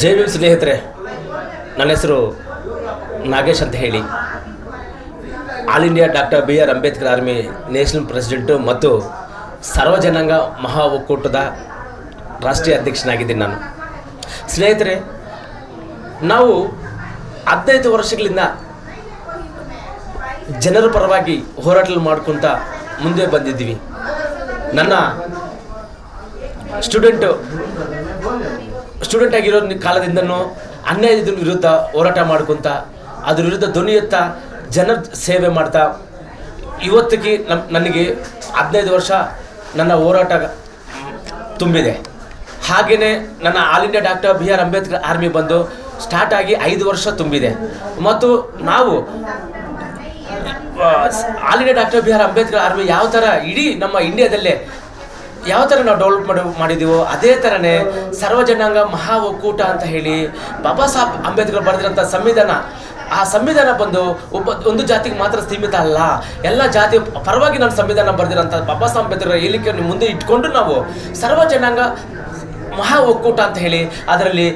ಜೈ ಭೀಮ್ ಸ್ನೇಹಿತರೆ, ನನ್ನ ಹೆಸರು ನಾಗೇಶ್ ಅಂತ ಹೇಳಿ. All India doctor B R Ambedkar army national president ಮತ್ತು ಸರ್ವಜನಾಂಗ ಮಹಾ ಒಕ್ಕೂಟದ ರಾಷ್ಟ್ರೀಯ ಅಧ್ಯಕ್ಷನಾಗಿದ್ದೀನಿ ನಾನು. ಸ್ನೇಹಿತರೆ, ನಾವು ಹದಿನೈದು ವರ್ಷಗಳಿಂದ ಜನರ ಪರವಾಗಿ ಹೋರಾಟ ಮಾಡ್ಕೊತ ಮುಂದೆ ಬಂದಿದ್ದೀವಿ. ನನ್ನ ಸ್ಟೂಡೆಂಟು ಸ್ಟೂಡೆಂಟ್ ಆಗಿರೋ ಕಾಲದಿಂದನೂ ಅನ್ಯಾಯದ ವಿರುದ್ಧ ಹೋರಾಟ ಮಾಡ್ಕೊತ, ಅದ್ರ ವಿರುದ್ಧ ಧ್ವನಿ ಎತ್ತ ಜನರ ಸೇವೆ ಮಾಡ್ತಾ, ಇವತ್ತಿಗೆ ನಮ್ಮ ನನಗೆ ಹದಿನೈದು ವರ್ಷ ನನ್ನ ಹೋರಾಟ ತುಂಬಿದೆ. ಹಾಗೆಯೇ ನನ್ನ all India doctor B R Ambedkar army ಬಂದು ಸ್ಟಾರ್ಟ್ ಆಗಿ ಐದು ವರ್ಷ ತುಂಬಿದೆ. ಮತ್ತು ನಾವು all India doctor B R Ambedkar army ಯಾವ ಥರ ಇಡೀ ನಮ್ಮ ಇಂಡಿಯಾದಲ್ಲೇ ಯಾವ ಥರ ನಾವು ಡೆವಲಪ್ ಮಾಡಿ ಮಾಡಿದ್ದೀವೋ ಅದೇ ಥರನೇ ಸರ್ವಜನಾಂಗ ಮಹಾ ಒಕ್ಕೂಟ ಅಂತ ಹೇಳಿ ಬಾಬಾ ಸಾಹೇಬ್ ಅಂಬೇಡ್ಕರ್ ಬರೆದಿರೋಂಥ ಸಂವಿಧಾನ, ಆ ಸಂವಿಧಾನ ಬಂದು ಒಬ್ಬ, ಒಂದು ಜಾತಿಗೆ ಮಾತ್ರ ಸೀಮಿತ ಅಲ್ಲ. ಎಲ್ಲ ಜಾತಿ ಪರವಾಗಿ ನಾನು ಸಂವಿಧಾನ ಬರೆದಿರೋಂಥ ಬಾಬಾ ಸಾಹೇಬ್ ಅಂಬೇಡ್ಕರ್ ಹೇಳಿಕೆಯನ್ನು ಮುಂದೆ ಇಟ್ಕೊಂಡು ನಾವು ಸರ್ವ ಜನಾಂಗ ಮಹಾ ಒಕ್ಕೂಟ ಅಂತ ಹೇಳಿ ಅದರಲ್ಲಿ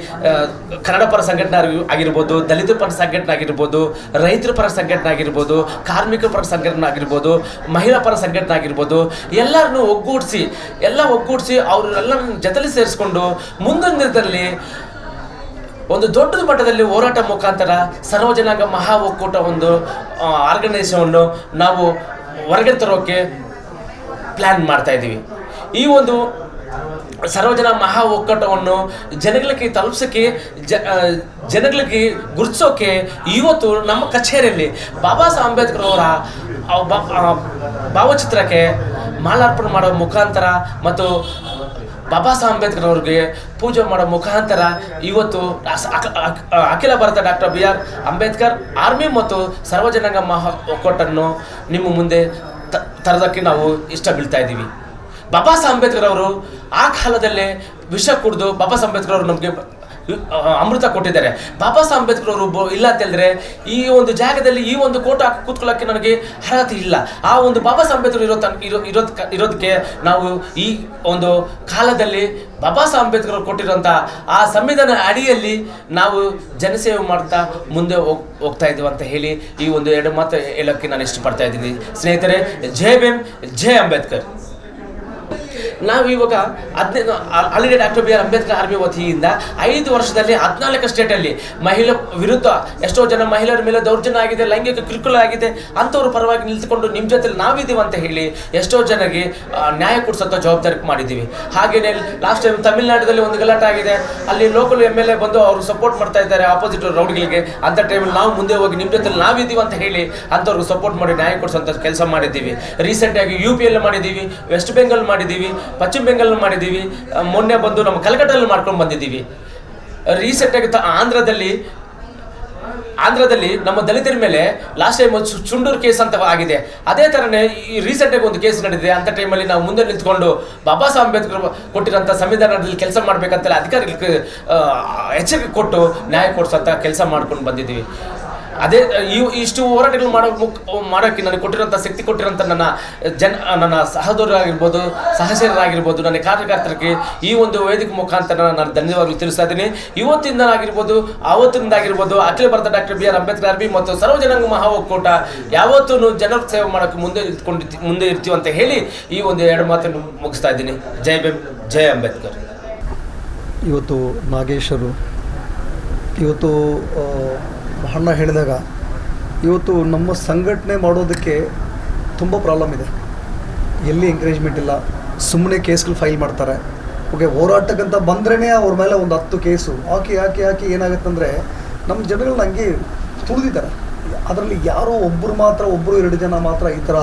ಕನ್ನಡ ಪರ ಸಂಘಟನೆ ಆಗಿ- ಆಗಿರ್ಬೋದು, ದಲಿತ ಪರ ಸಂಘಟನೆ ಆಗಿರ್ಬೋದು, ರೈತರ ಪರ ಸಂಘಟನೆ ಆಗಿರ್ಬೋದು, ಕಾರ್ಮಿಕ ಪರ ಸಂಘಟನೆ ಆಗಿರ್ಬೋದು, ಮಹಿಳಾ ಪರ ಸಂಘಟನೆ ಆಗಿರ್ಬೋದು, ಎಲ್ಲರನ್ನೂ ಒಗ್ಗೂಡಿಸಿ, ಎಲ್ಲ ಒಗ್ಗೂಡಿಸಿ ಅವರೆಲ್ಲ ಜತಲಿ ಸೇರಿಸ್ಕೊಂಡು ಮುಂದಿನ ದಿನದಲ್ಲಿ ಒಂದು ದೊಡ್ಡ ಮಟ್ಟದಲ್ಲಿ ಹೋರಾಟ ಮುಖಾಂತರ ಸರ್ವಜನಾಂಗ ಮಹಾ ಒಕ್ಕೂಟ ಒಂದು ಆರ್ಗನೈಸೇಷನ್ನು ನಾವು ಹೊರಗೆ ತರೋಕ್ಕೆ ಪ್ಲ್ಯಾನ್ ಮಾಡ್ತಾ ಇದ್ದೀವಿ. ಈ ಒಂದು ಸರ್ವಜನ ಮಹಾ ಒಕ್ಕೂಟವನ್ನು ಜನಗಳಿಗೆ ತಲುಪಿಸೋಕ್ಕೆ ಜ ಜನಗಳಿಗೆ ಗುರುತಿಸೋಕೆ ಇವತ್ತು ನಮ್ಮ ಕಚೇರಿಯಲ್ಲಿ ಬಾಬಾ ಸಾಹೇಬ್ ಅಂಬೇಡ್ಕರ್ ಅವರ ಭಾವಚಿತ್ರಕ್ಕೆ ಮಾಲಾರ್ಪಣೆ ಮಾಡೋ ಮುಖಾಂತರ ಮತ್ತು ಬಾಬಾ ಸಾಹೇಬ್ ಅಂಬೇಡ್ಕರ್ ಅವ್ರಿಗೆ ಪೂಜೆ ಮಾಡೋ ಮುಖಾಂತರ ಇವತ್ತು ಅಖಿಲ Bharat doctor B R Ambedkar army ಮತ್ತು ಸರ್ವಜನಾಂಗ ಮಹಾ ಒಕ್ಕೂಟನ್ನು ನಿಮ್ಮ ಮುಂದೆ ತರೋದಕ್ಕೆ ನಾವು ಇಷ್ಟ ಬೀಳ್ತಾ ಇದ್ದೀವಿ. ಬಾಬಾ ಅಂಬೇಡ್ಕರ್ ಅವರು ಆ ಕಾಲದಲ್ಲೇ ವಿಷ ಕುಡಿದು ಬಾಬಾ ಅಂಬೇಡ್ಕರ್ ಅವರು ನಮಗೆ ಅಮೃತ ಕೊಟ್ಟಿದ್ದಾರೆ. ಬಾಬಾ ಅಂಬೇಡ್ಕರ್ ಅವರು ಇಲ್ಲ ಅಂತ ಹೇಳಿದ್ರೆ ಈ ಒಂದು ಜಾಗದಲ್ಲಿ ಈ ಒಂದು ಕೋಟ ಕೂತ್ಕೊಳ್ಳೋಕ್ಕೆ ನನಗೆ ಅರ್ಹತೆ ಇಲ್ಲ. ಆ ಒಂದು ಬಾಬಾ ಸಾಹೇಬ್ ಅಂಬೇಡ್ಕರ್ ಇರೋ ತನ್, ಇರೋ ಇರೋದ್ ಇರೋದಕ್ಕೆ ನಾವು ಈ ಒಂದು ಕಾಲದಲ್ಲಿ ಬಾಬಾ ಅಂಬೇಡ್ಕರ್ ಅವರು ಕೊಟ್ಟಿರುವಂಥ ಆ ಸಂವಿಧಾನ ಅಡಿಯಲ್ಲಿ ನಾವು ಜನಸೇವೆ ಮಾಡ್ತಾ ಮುಂದೆ ಹೋಗ್, ಹೋಗ್ತಾ ಇದ್ದೀವಿ ಅಂತ ಹೇಳಿ ಈ ಒಂದು ಎರಡು ಮಾತು ಹೇಳೋಕ್ಕೆ ನಾನು ಇಷ್ಟಪಡ್ತಾ ಇದ್ದೀನಿ. ಸ್ನೇಹಿತರೆ, ಜೈ ಭೀಮ್, ಜೈ ಅಂಬೇಡ್ಕರ್. ನಾವು ಇವಾಗ ಹದಿನೈದು already doctor B R Ambedkar army ವತಿಯಿಂದ ಐದು ವರ್ಷದಲ್ಲಿ ಹದಿನಾಲ್ಕು ಸ್ಟೇಟಲ್ಲಿ ಮಹಿಳೆ ವಿರುದ್ಧ ಎಷ್ಟೋ ಜನ ಮಹಿಳೆಯರ ಮೇಲೆ ದೌರ್ಜನ್ಯ ಆಗಿದೆ, ಲೈಂಗಿಕ ಕಿರುಕುಳ ಆಗಿದೆ, ಅಂಥವ್ರ ಪರವಾಗಿ ನಿಂತುಕೊಂಡು ನಿಮ್ಮ ಜೊತೆಲಿ ನಾವಿದ್ದೀವಿ ಅಂತ ಹೇಳಿ ಎಷ್ಟೋ ಜನರಿಗೆ ನ್ಯಾಯ ಕೊಡಿಸೋಂಥ ಜವಾಬ್ದಾರಿ ಮಾಡಿದ್ದೀವಿ. ಹಾಗೆಯೇ ಲಾಸ್ಟ್ ಟೈಮ್ ತಮಿಳುನಾಡಿನಲ್ಲಿ ಒಂದು ಗಲಾಟೆ ಆಗಿದೆ. ಅಲ್ಲಿ ಲೋಕಲ್ ಎಂ ಎಲ್ ಎ ಬಂದು ಅವರು ಸಪೋರ್ಟ್ ಮಾಡ್ತಾ ಇದ್ದಾರೆ ಆಪೋಸಿಟ್ ರೌಡ್ಗಳಿಗೆ ಅಂಥ ಟೈಮಲ್ಲಿ ನಾವು ಮುಂದೆ ಹೋಗಿ ನಿಮ್ಮ ಜೊತೆಲಿ ನಾವಿದ್ದೀವಿ ಅಂತ ಹೇಳಿ ಅಂಥವ್ರಿಗೆ ಸಪೋರ್ಟ್ ಮಾಡಿ, ನ್ಯಾಯ ಕೊಡಿಸೋಂಥ ಕೆಲಸ ಮಾಡಿದ್ದೀವಿ. ರೀಸೆಂಟಾಗಿ ಯು ಪಿ ಎಲ್ ಮಾಡಿದ್ದೀವಿ ವೆಸ್ಟ್ ಬೆಂಗಾಲ್ ಮಾಡಿದ್ದೀವಿ. ಪಶ್ಚಿಮ ಬೆಂಗಾಲ್ ಮಾಡಿದ್ದೀವಿ. ಮೊನ್ನೆ ಬಂದು ನಮ್ಮ ಕಲ್ಕಟ್ಟಲ್ಲಿ ಮಾಡ್ಕೊಂಡು ಬಂದಿದ್ದೀವಿ. ರೀಸೆಂಟಾಗಿ ಆಗಿ ಆಂಧ್ರದಲ್ಲಿ ಆಂಧ್ರದಲ್ಲಿ ನಮ್ಮ ದಲಿತರ ಮೇಲೆ ಲಾಸ್ಟ್ ಟೈಮ್ ಒಂದು ಚುಂಡೂರು ಕೇಸ್ ಅಂತ ಆಗಿದೆ. ಅದೇ ಥರನೇ ಈ ರೀಸೆಂಟಾಗಿ ಒಂದು ಕೇಸ್ ನಡೆದಿದೆ ಅಂಥ ಟೈಮಲ್ಲಿ ನಾವು ಮುಂದೆ ನಿಂತ್ಕೊಂಡು ಬಾಬಾ ಸಾಹೇಬ್ ಅಂಬೇಡ್ಕರ್ ಕೊಟ್ಟಿರೋಂಥ ಸಂವಿಧಾನದಲ್ಲಿ ಕೆಲಸ ಮಾಡಬೇಕಂತ ಅಧಿಕಾರಿಗಳಿಗೆ ಎಚ್ಚರಿಕೆ ಕೊಟ್ಟು ನ್ಯಾಯ ಅಂತ ಕೆಲಸ ಮಾಡ್ಕೊಂಡು ಬಂದಿದ್ದೀವಿ. ಅದೇ ಇಷ್ಟು ಹೋರಾಟಗಳು ಮಾಡೋ ಮುಖ ಮಾಡೋಕ್ಕೆ ನನಗೆ ಕೊಟ್ಟಿರೋಂಥ ಶಕ್ತಿ ಕೊಟ್ಟಿರೋಂಥ ನನ್ನ, ಜನ, ನನ್ನ ಸಹೋದರರಾಗಿರ್ಬೋದು, ಸಹಚರರಾಗಿರ್ಬೋದು, ನನ್ನ ಕಾರ್ಯಕರ್ತರಿಗೆ ಈ ಒಂದು ವೇದಿಕೆ ಮುಖಾಂತರ ನಾನು ಧನ್ಯವಾದಗಳು ತಿಳಿಸ್ತಾ ಇದ್ದೀನಿ. ಇವತ್ತಿಂದ ಆಗಿರ್ಬೋದು, ಆವತ್ತಿಂದ ಆಗಿರ್ಬೋದು, ಅಖಿಲ Bharat doctor B R Ambedkar ಅರ್ಬಿ ಮತ್ತು ಸರ್ವಜನಾಂಗ ಮಹಾ ಒಕ್ಕೂಟ ಯಾವತ್ತೂ ಜನರ ಸೇವೆ ಮಾಡೋಕ್ಕೆ ಮುಂದೆ ನಿಂತ್ಕೊಂಡು ಮುಂದೆ ಇರ್ತೀವಿ ಅಂತ ಹೇಳಿ ಈ ಒಂದು ಎರಡು ಮಾತನ್ನು ಮುಗಿಸ್ತಾ ಇದ್ದೀನಿ. ಜೈ ಬೆಂ ಜೈ ಅಂಬೇಡ್ಕರ್. ಇವತ್ತು ನಾಗೇಶರು, ಇವತ್ತು ಅಣ್ಣ ಹೇಳಿದಾಗ, ಇವತ್ತು ನಮ್ಮ ಸಂಘಟನೆ ಮಾಡೋದಕ್ಕೆ ತುಂಬ ಪ್ರಾಬ್ಲಮ್ ಇದೆ. ಎಲ್ಲಿ ಎಂಕರೇಜ್ಮೆಂಟ್ ಇಲ್ಲ ಸುಮ್ಮನೆ ಕೇಸ್ಗಳು ಫೈಲ್ ಮಾಡ್ತಾರೆ. ಓಕೆ, ಹೋರಾಟಕ್ಕಂತ ಬಂದ್ರೇ ಅವ್ರ ಮೇಲೆ ಒಂದು ಹತ್ತು ಕೇಸು. ಹಾಕಿ ಹಾಕಿ ಹಾಕಿ ಏನಾಗುತ್ತಂದರೆ ನಮ್ಮ ಜನಗಳನ್ನ ಹಂಗೆ ತುಳಿದಿದ್ದಾರೆ. ಅದರಲ್ಲಿ ಯಾರೋ ಒಬ್ಬರು ಮಾತ್ರ ಒಬ್ಬರು ಎರಡು ಜನ ಮಾತ್ರ ಈ ಥರ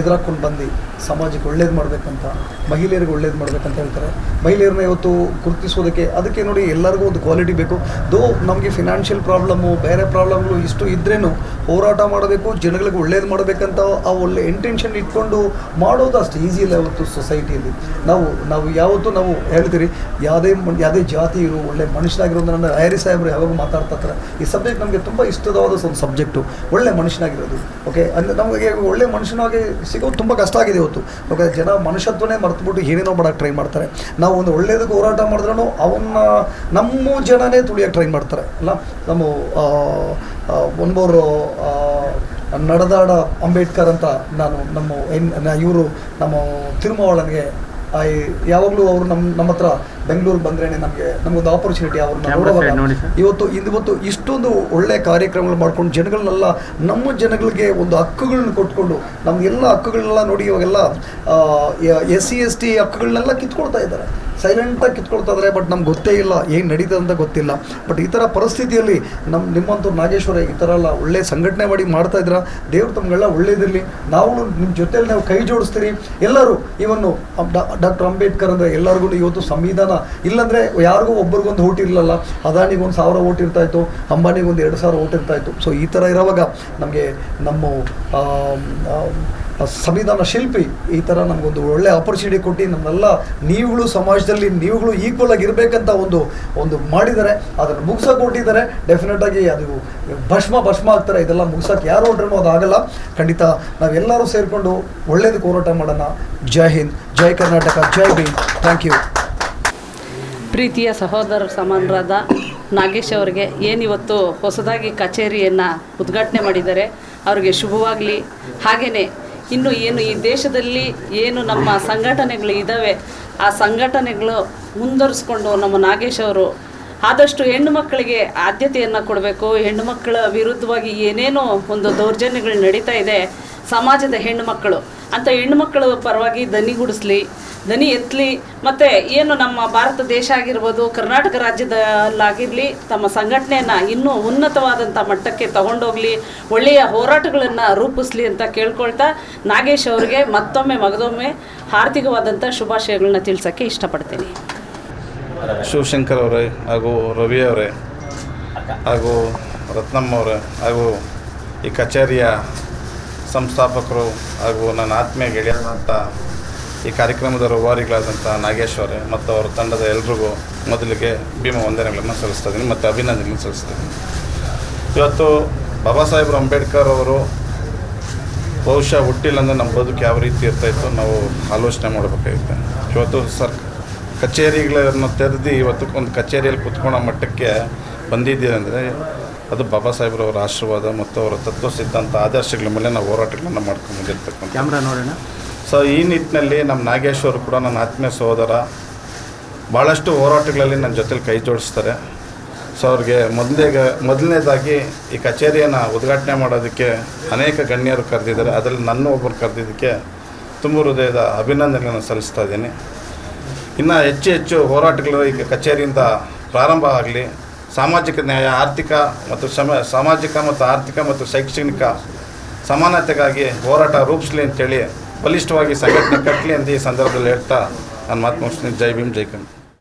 ಎದುರಾಕೊಂಡು ಬಂದು ಸಮಾಜಕ್ಕೆ ಒಳ್ಳೇದು ಮಾಡಬೇಕಂತ, ಮಹಿಳೆಯರಿಗೆ ಒಳ್ಳೇದು ಮಾಡಬೇಕಂತ ಹೇಳ್ತಾರೆ. ಮಹಿಳೆಯರನ್ನ ಇವತ್ತು ಗುರುತಿಸೋದಕ್ಕೆ ಅದಕ್ಕೆ ನೋಡಿ ಎಲ್ಲರಿಗೂ ಒಂದು ಕ್ವಾಲಿಟಿ ಬೇಕು. ದೋ ನಮಗೆ ಫಿನಾನ್ಷಿಯಲ್ ಪ್ರಾಬ್ಲಮ್ಮು ಬೇರೆ ಪ್ರಾಬ್ಲಮ್ಗಳು ಇಷ್ಟು ಇದ್ರೇನು ಹೋರಾಟ ಮಾಡಬೇಕು, ಜನಗಳಿಗೆ ಒಳ್ಳೇದು ಮಾಡಬೇಕಂತ ಆ ಒಳ್ಳೆ ಇಂಟೆನ್ಷನ್ ಇಟ್ಕೊಂಡು ಮಾಡೋದು ಅಷ್ಟು ಈಸಿ ಇಲ್ಲ ಇವತ್ತು ಸೊಸೈಟಿಯಲ್ಲಿ ನಾವು ನಾವು ಯಾವತ್ತೂ ನಾವು ಹೇಳ್ತೀರಿ, ಯಾವುದೇ ಯಾವುದೇ ಜಾತಿ ಇರು, ಒಳ್ಳೆ ಮನುಷ್ಯನಾಗಿರೋದು ನನ್ನ ಹ್ಯಾರಿ ಸಾಹೇಬ್ರು ಯಾವಾಗ ಮಾತಾಡ್ತಾ ಈ ಸಬ್ಜೆಕ್ಟ್ ನಮಗೆ ತುಂಬ ಇಷ್ಟವಾದ ಒಂದು ಸಬ್ಜೆಕ್ಟು ಒಳ್ಳೆ ಮನುಷ್ಯನಾಗಿರೋದು. ಓಕೆ ಅಂದರೆ ನಮಗೆ ಒಳ್ಳೆ ಮನುಷ್ಯನಾಗಿ ಸಿಗೋದು ತುಂಬ ಕಷ್ಟ ಆಗಿದೆ ಇವತ್ತು ಯಾಕಂದರೆ ಜನ ಮನುಷ್ಯತ್ವನೇ ಮರೆತುಬಿಟ್ಟು ಏನೇನೋ ಮಾಡೋಕ್ಕೆ ಟ್ರೈ ಮಾಡ್ತಾರೆ. ನಾವು ಒಂದು ಒಳ್ಳೆಯದಕ್ಕೆ ಹೋರಾಟ ಮಾಡಿದ್ರೂ ಅವನ್ನ ನಮ್ಮ ಜನನೇ ತುಳಿಯೋಕೆ ಟ್ರೈ ಮಾಡ್ತಾರೆ. ಅಲ್ಲ? ನಮ್ಮ ಒನ್ಮೂರು ನಡೆದಾಡ ಅಂಬೇಡ್ಕರ್ ಅಂತ ನಾನು ನಮ್ಮ ಇವರು ನಮ್ಮ ತಿರುಮಾವಳನಿಗೆ ಯಾವಾಗಲೂ ಅವರು ನಮ್ಮ ನಮ್ಮ ಹತ್ರ ಬೆಂಗಳೂರು ಬಂದ್ರೆ ನಮಗೆ ನಮಗೊಂದು ಆಪರ್ಚುನಿಟಿ ಅವ್ರನ್ನ ನೋಡುವಾಗ. ಇವತ್ತು ಇವತ್ತು ಇಷ್ಟೊಂದು ಒಳ್ಳೆ ಕಾರ್ಯಕ್ರಮಗಳು ಮಾಡ್ಕೊಂಡು ಜನಗಳನ್ನೆಲ್ಲ ನಮ್ಮ ಜನಗಳಿಗೆ ಒಂದು ಹಕ್ಕುಗಳನ್ನ ಕೊಟ್ಕೊಂಡು ನಮ್ಗೆಲ್ಲ ಹಕ್ಕುಗಳನ್ನೆಲ್ಲ ನೋಡಿ ಇವಾಗೆಲ್ಲ ಎಸ್ ಸಿ ಎಸ್ ಟಿ ಹಕ್ಕುಗಳನ್ನೆಲ್ಲ ಕಿತ್ಕೊಳ್ತಾ ಇದ್ದಾರೆ. ಸೈಲೆಂಟಾಗಿ ಕಿತ್ಕೊಳ್ತಾ ಇದ್ದಾರೆ ಬಟ್ ನಮ್ಗೆ ಗೊತ್ತೇ ಇಲ್ಲ ಏನು ನಡೀತದೆ ಅಂತ ಗೊತ್ತಿಲ್ಲ. ಬಟ್ ಈ ಥರ ಪರಿಸ್ಥಿತಿಯಲ್ಲಿ ನಮ್ಮ ನಿಮ್ಮಂತೂ ನಾಗೇಶ್ವರ ಈ ಥರ ಎಲ್ಲ ಒಳ್ಳೆ ಸಂಘಟನೆ ಮಾಡಿ ಮಾಡ್ತಾ ಇದ್ದೀರಾ? ದೇವ್ರು ತಮಗೆಲ್ಲ ಒಳ್ಳೇದಿರಲಿ. ನಾವು ನಿಮ್ಮ ಜೊತೆಲಿ ನಾವು ಕೈ ಜೋಡಿಸ್ತೀರಿ. ಎಲ್ಲರೂ ಇವನ್ನು ಡಾಕ್ಟರ್ ಅಂಬೇಡ್ಕರ್ ಅಂದರೆ ಎಲ್ಲರಿಗೂ ಇವತ್ತು ಸಂವಿಧಾನ ಇಲ್ಲಾಂದರೆ ಯಾರಿಗೂ ಒಬ್ರಿಗೊಂದು ಓಟ್ ಇರಲಿಲ್ಲ. ಅದಾನಿಗೊಂದು ಸಾವಿರ ಓಟ್ ಇರ್ತಾ ಇತ್ತು ಅಂಬಾನಿಗೊಂದು ಎರಡು ಸಾವಿರ ಓಟ್ ಇರ್ತಾ ಇತ್ತು ಸೊ ಈ ಥರ ಇರೋವಾಗ ನಮಗೆ ನಮ್ಮ ಸಂವಿಧಾನ ಶಿಲ್ಪಿ ಈ ಥರ ನಮಗೊಂದು ಒಳ್ಳೆ ಆಪರ್ಚುನಿಟಿ ಕೊಟ್ಟು ನಮ್ಮೆಲ್ಲ ನೀವುಗಳು ಸಮಾಜದಲ್ಲಿ ನೀವುಗಳು ಈಕ್ವಲ್ ಆಗಿ ಇರಬೇಕಂತ ಒಂದು ಒಂದು ಮಾಡಿದ್ದಾರೆ. ಅದನ್ನು ಮುಗ್ಸೋಕೆ ಕೊಟ್ಟಿದ್ದಾರೆ. ಡೆಫಿನೆಟ್ ಆಗಿ ಅದು ಭಸ್ಮ ಭಸ್ಮ ಆಗ್ತಾರೆ. ಇದೆಲ್ಲ ಮುಗ್ಸೋಕೆ ಯಾರು ಹೊರಟ್ರೂ ಅದು ಆಗಲ್ಲ ಖಂಡಿತ ನಾವೆಲ್ಲರೂ ಸೇರಿಕೊಂಡು ಒಳ್ಳೇದಕ್ಕೆ ಹೋರಾಟ ಮಾಡೋಣ. ಜೈ ಹಿಂದ್, ಜೈ ಕರ್ನಾಟಕ, ಜೈ ಭೀಮ್. ಥ್ಯಾಂಕ್ ಯು ಪ್ರೀತಿಯ ಸಹೋದರ ಸಮಾನರಾದ ನಾಗೇಶ್ ಅವರಿಗೆ ಏನಿವತ್ತು ಹೊಸದಾಗಿ ಕಚೇರಿಯನ್ನು ಉದ್ಘಾಟನೆ ಮಾಡಿದ್ದಾರೆ, ಅವರಿಗೆ ಶುಭವಾಗಲಿ. ಹಾಗೆಯೇ ಇನ್ನು ಏನು ಈ ದೇಶದಲ್ಲಿ ಏನು ನಮ್ಮ ಸಂಘಟನೆಗಳು ಇದ್ದಾವೆ ಆ ಸಂಘಟನೆಗಳು ಮುಂದುವರಿಸ್ಕೊಂಡು ನಮ್ಮ ನಾಗೇಶ್ ಅವರು ಆದಷ್ಟು ಹೆಣ್ಣು ಮಕ್ಕಳಿಗೆ ಆದ್ಯತೆಯನ್ನು ಕೊಡಬೇಕು, ಹೆಣ್ಣು ಮಕ್ಕಳ ವಿರುದ್ಧವಾಗಿ ಏನೇನೋ ಒಂದು ದೌರ್ಜನ್ಯಗಳು ನಡೀತಾ ಇದೆ, ಸಮಾಜದ ಹೆಣ್ಣು ಮಕ್ಕಳು. ಅಂಥ ಹೆಣ್ಣು ಮಕ್ಕಳ ಪರವಾಗಿ ದನಿಗೂಡಿಸ್ಲಿ ದನಿ ಎತ್ತಲಿ ಮತ್ತು ಏನು ನಮ್ಮ ಭಾರತ ದೇಶ ಆಗಿರ್ಬೋದು, ಕರ್ನಾಟಕ ರಾಜ್ಯದಲ್ಲಾಗಿರಲಿ, ತಮ್ಮ ಸಂಘಟನೆಯನ್ನು ಇನ್ನೂ ಉನ್ನತವಾದಂಥ ಮಟ್ಟಕ್ಕೆ ತಗೊಂಡೋಗ್ಲಿ, ಒಳ್ಳೆಯ ಹೋರಾಟಗಳನ್ನು ರೂಪಿಸ್ಲಿ ಅಂತ ಕೇಳ್ಕೊಳ್ತಾ ನಾಗೇಶ್ ಅವರಿಗೆ ಮತ್ತೊಮ್ಮೆ, ಮಗದೊಮ್ಮೆ ಆರ್ಥಿಕವಾದಂಥ ಶುಭಾಶಯಗಳನ್ನ ತಿಳಿಸೋಕ್ಕೆ ಇಷ್ಟಪಡ್ತೀನಿ. ಶಿವಶಂಕರ್ ಅವರೇ ಹಾಗೂ ರವಿ ಅವರೇ ಹಾಗೂ ರತ್ನಮ್ಮ ಅವರೇ ಹಾಗೂ ಈ ಕಚೇರಿಯ ಸಂಸ್ಥಾಪಕರು ಹಾಗೂ ನನ್ನ ಆತ್ಮೀಯ ಗೆಳೆಯರಾದಂಥ ಈ ಕಾರ್ಯಕ್ರಮದ ರೂವಾರಿಗಳಾದಂಥ ನಾಗೇಶ್ ಅವರೇ ಮತ್ತು ಅವರ ತಂಡದ ಎಲ್ರಿಗೂ ಮೊದಲಿಗೆ ಭೀಮ ವಂದನೆಗಳನ್ನು ಸಲ್ಲಿಸ್ತಾ ಇದ್ದೀನಿ ಮತ್ತು ಅಭಿನಂದನೆಗಳನ್ನು ಸಲ್ಲಿಸ್ತಾ ಇದ್ದೀನಿ ಇವತ್ತು ಬಾಬಾ ಸಾಹೇಬ್ ಅಂಬೇಡ್ಕರ್ ಅವರು ಬಹುಶಃ ಹುಟ್ಟಿಲ್ಲ ಅಂದರೆ ನಮ್ಮ ಬದುಕು ಯಾವ ರೀತಿ ಇರ್ತಾಯಿತ್ತು ನಾವು ಆಲೋಚನೆ ಮಾಡಬೇಕಾಗಿತ್ತು. ಇವತ್ತು ಸರ್ ಕಚೇರಿಗಳನ್ನು ತೆರೆದು ಇವತ್ತು ಒಂದು ಕಚೇರಿಯಲ್ಲಿ ಕುತ್ಕೊಳ್ಳೋ ಮಟ್ಟಕ್ಕೆ ಬಂದಿದ್ದೀರಿ ಅಂದರೆ ಅದು ಬಾಬಾ ಸಾಹೇಬ್ರವರ ಆಶೀರ್ವಾದ ಮತ್ತು ಅವರ ತತ್ವ ಸಿದ್ಧಾಂತ ಆದರ್ಶಗಳ ಮೇಲೆ ನಾವು ಹೋರಾಟಗಳನ್ನು ಮಾಡ್ಕೊಂಡು ಬಂದಿರ್ತಕ್ಕಂಥ ಕ್ಯಾಮ್ರಾ ನೋಡೋಣ. ಸೊ ಈ ನಿಟ್ಟಿನಲ್ಲಿ ನಮ್ಮ ನಾಗೇಶ್ವರು ಕೂಡ ನನ್ನ ಆತ್ಮೀಯ ಸಹೋದರ ಭಾಳಷ್ಟು ಹೋರಾಟಗಳಲ್ಲಿ ನನ್ನ ಜೊತೆಲಿ ಕೈ ಜೋಡಿಸ್ತಾರೆ. ಸೊ ಅವ್ರಿಗೆ ಮೊದಲೇ ಮೊದಲನೇದಾಗಿ ಈ ಕಚೇರಿಯನ್ನು ಉದ್ಘಾಟನೆ ಮಾಡೋದಕ್ಕೆ ಅನೇಕ ಗಣ್ಯರು ಕರೆದಿದ್ದಾರೆ. ಅದರಲ್ಲಿ ನನ್ನ ಒಬ್ಬರು ಕರೆದಿದ್ದಕ್ಕೆ ತುಂಬ ಹೃದಯದ ಅಭಿನಂದನೆಗಳನ್ನು ಸಲ್ಲಿಸ್ತಾ ಇದ್ದೀನಿ. ಇನ್ನು ಹೆಚ್ಚು ಹೆಚ್ಚು ಹೋರಾಟಗಳು ಈಗ ಕಚೇರಿಯಿಂದ ಪ್ರಾರಂಭ ಆಗಲಿ. ಸಾಮಾಜಿಕ ನ್ಯಾಯ, ಆರ್ಥಿಕ ಮತ್ತು ಸಮ, ಸಾಮಾಜಿಕ ಮತ್ತು ಆರ್ಥಿಕ ಮತ್ತು ಶೈಕ್ಷಣಿಕ ಸಮಾನತೆಗಾಗಿ ಹೋರಾಟ ರೂಪಿಸಲಿ ಅಂತೇಳಿ ಬಲಿಷ್ಠವಾಗಿ ಸಂಘಟನೆ ಕಟ್ಟಲಿ ಅಂತ ಈ ಸಂದರ್ಭದಲ್ಲಿ ಹೇಳ್ತಾ ನಾನು ಮಾತು ಮುಗಿಸ್ತೀನಿ. ಜೈ ಭೀಮ್, ಜೈ